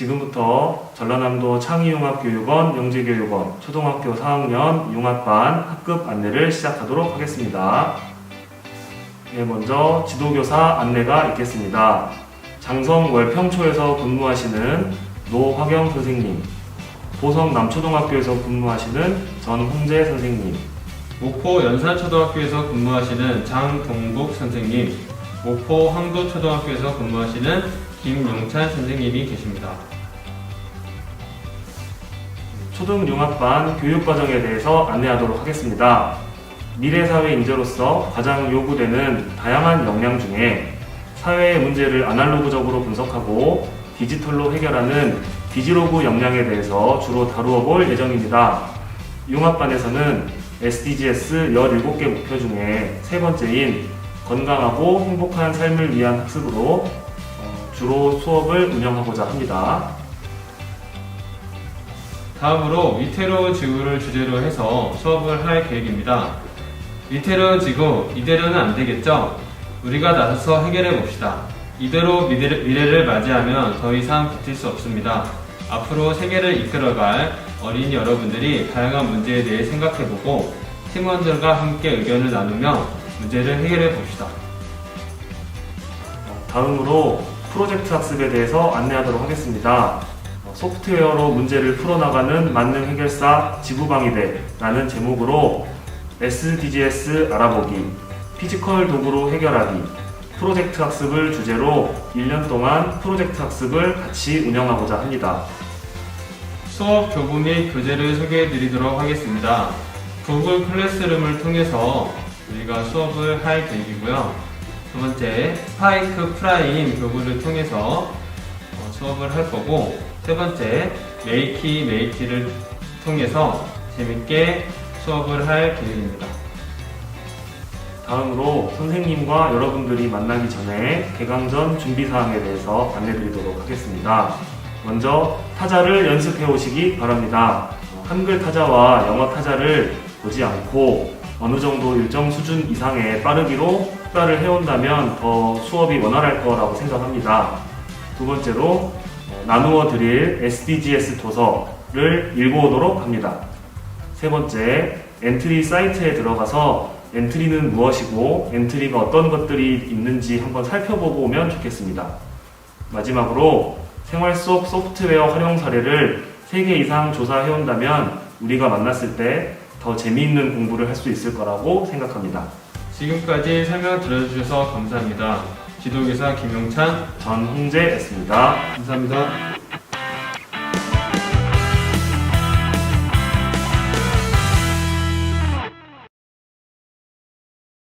지금부터 전라남도 창의융합교육원 영재교육원 초등학교 4학년 융합반 학급 안내를 시작하도록 하겠습니다. 네, 먼저 지도교사 안내가 있겠습니다. 장성 월평초에서 근무하시는 노화경 선생님, 보성 남초등학교에서 근무하시는 전홍재 선생님, 목포 연산초등학교에서 근무하시는 장동국 선생님, 목포 황도초등학교에서 근무하시는 김용찬 선생님이 계십니다. 초등융합반 교육과정에 대해서 안내하도록 하겠습니다. 미래사회 인재로서 가장 요구되는 다양한 역량 중에 사회의 문제를 아날로그적으로 분석하고 디지털로 해결하는 디지로그 역량에 대해서 주로 다루어 볼 예정입니다. 융합반에서는 SDGs 17개 목표 중에 세 번째인 건강하고 행복한 삶을 위한 학습으로 어, 주로 수업을 운영하고자 합니다. 다음으로 위태로운 지구를 주제로 해서 수업을 할 계획입니다. 위태로운 지구, 이대로는 안 되겠죠? 우리가 나서서 해결해 봅시다. 이대로 미래를, 맞이하면 더 이상 버틸 수 없습니다. 앞으로 세계를 이끌어갈 어린이 여러분들이 다양한 문제에 대해 생각해보고 팀원들과 함께 의견을 나누며 문제를 해결해 봅시다. 다음으로 프로젝트 학습에 대해서 안내하도록 하겠습니다. 어, 소프트웨어로 문제를 풀어나가는 만능 해결사 지구방위대라는 제목으로 SDGs 알아보기, 피지컬 도구로 해결하기, 프로젝트 학습을 주제로 1년 동안 프로젝트 학습을 같이 운영하고자 합니다. 수업 교부 및 교재를 소개해 드리도록 하겠습니다. 구글 클래스룸을 통해서 우리가 수업을 할 계획이고요. 두 번째, 스파이크 프라임 교구를 통해서 어, 수업을 할 거고, 세 번째, 메이키 메이키를 통해서 재밌게 수업을 할 계획입니다. 다음으로 선생님과 여러분들이 만나기 전에 개강 전 준비 사항에 대해서 안내드리도록 하겠습니다. 먼저 타자를 연습해 오시기 바랍니다. 어, 한글 타자와 영어 타자를 보지 않고 어느 정도 일정 수준 이상의 빠르기로 숙달을 해온다면 더 수업이 원활할 거라고 생각합니다. 두 번째로 어, 나누어 드릴 SDGs 도서를 읽어오도록 합니다. 세 번째, 엔트리 사이트에 들어가서 엔트리는 무엇이고 엔트리가 어떤 것들이 있는지 한번 살펴보고 오면 좋겠습니다. 마지막으로 생활 속 소프트웨어 활용 사례를 3개 이상 조사해온다면 우리가 만났을 때 더 재미있는 공부를 할 수 있을 거라고 생각합니다. 지금까지 설명 들어주셔서 감사합니다. 지도교사 김용찬, 전홍재였습니다. 감사합니다.